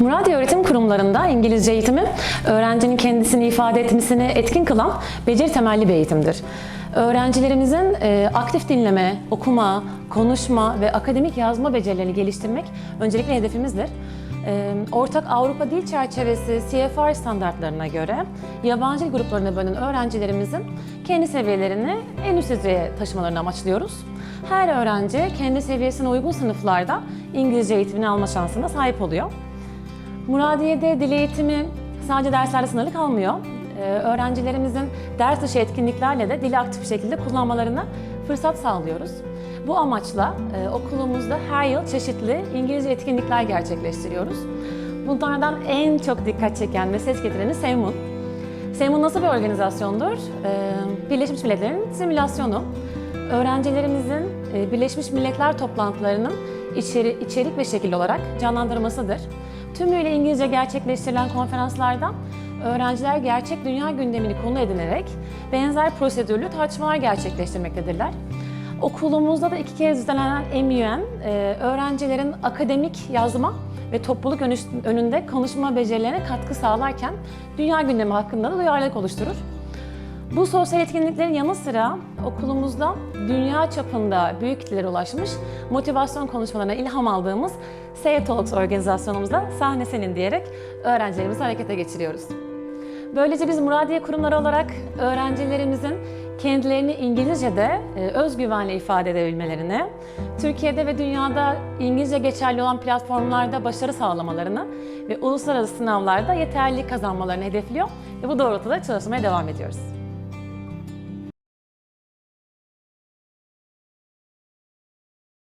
Muradiye Öğretim Kurumlarında İngilizce eğitimi, öğrencinin kendisini ifade etmesini etkin kılan beceri temelli bir eğitimdir. Öğrencilerimizin e, aktif dinleme, okuma, konuşma ve akademik yazma becerilerini geliştirmek öncelikle hedefimizdir. E, Ortak Avrupa Dil Çerçevesi CFR standartlarına göre yabancı dil gruplarına bölünen öğrencilerimizin kendi seviyelerini en üst düzeye taşımalarını amaçlıyoruz. Her öğrenci kendi seviyesine uygun sınıflarda İngilizce eğitimini alma şansına sahip oluyor. Muradiye'de dil eğitimi sadece derslerle sınırlı kalmıyor. Ee, öğrencilerimizin ders dışı etkinliklerle de dili aktif bir şekilde kullanmalarına fırsat sağlıyoruz. Bu amaçla e, okulumuzda her yıl çeşitli İngilizce etkinlikler gerçekleştiriyoruz. Bunlardan en çok dikkat çeken ve ses getireni Sevmun. Sevmun nasıl bir organizasyondur? Ee, Birleşmiş Milletler'in simülasyonu. Öğrencilerimizin e, Birleşmiş Milletler toplantılarının içeri, içerik ve şekil olarak canlandırmasıdır. Tümüyle İngilizce gerçekleştirilen konferanslarda öğrenciler gerçek dünya gündemini konu edinerek benzer prosedürlü tartışmalar gerçekleştirmektedirler. Okulumuzda da iki kez düzenlenen MUN, e, öğrencilerin akademik yazma ve topluluk önünde konuşma becerilerine katkı sağlarken dünya gündemi hakkında da duyarlılık oluşturur. Bu sosyal etkinliklerin yanı sıra okulumuzda dünya çapında büyük kitlelere ulaşmış motivasyon konuşmalarına ilham aldığımız Say Talks organizasyonumuzda sahne senin diyerek öğrencilerimizi harekete geçiriyoruz. Böylece biz Muradiye kurumları olarak öğrencilerimizin kendilerini İngilizce'de e, özgüvenle ifade edebilmelerini, Türkiye'de ve dünyada İngilizce geçerli olan platformlarda başarı sağlamalarını ve uluslararası sınavlarda yeterlilik kazanmalarını hedefliyor ve bu doğrultuda çalışmaya devam ediyoruz.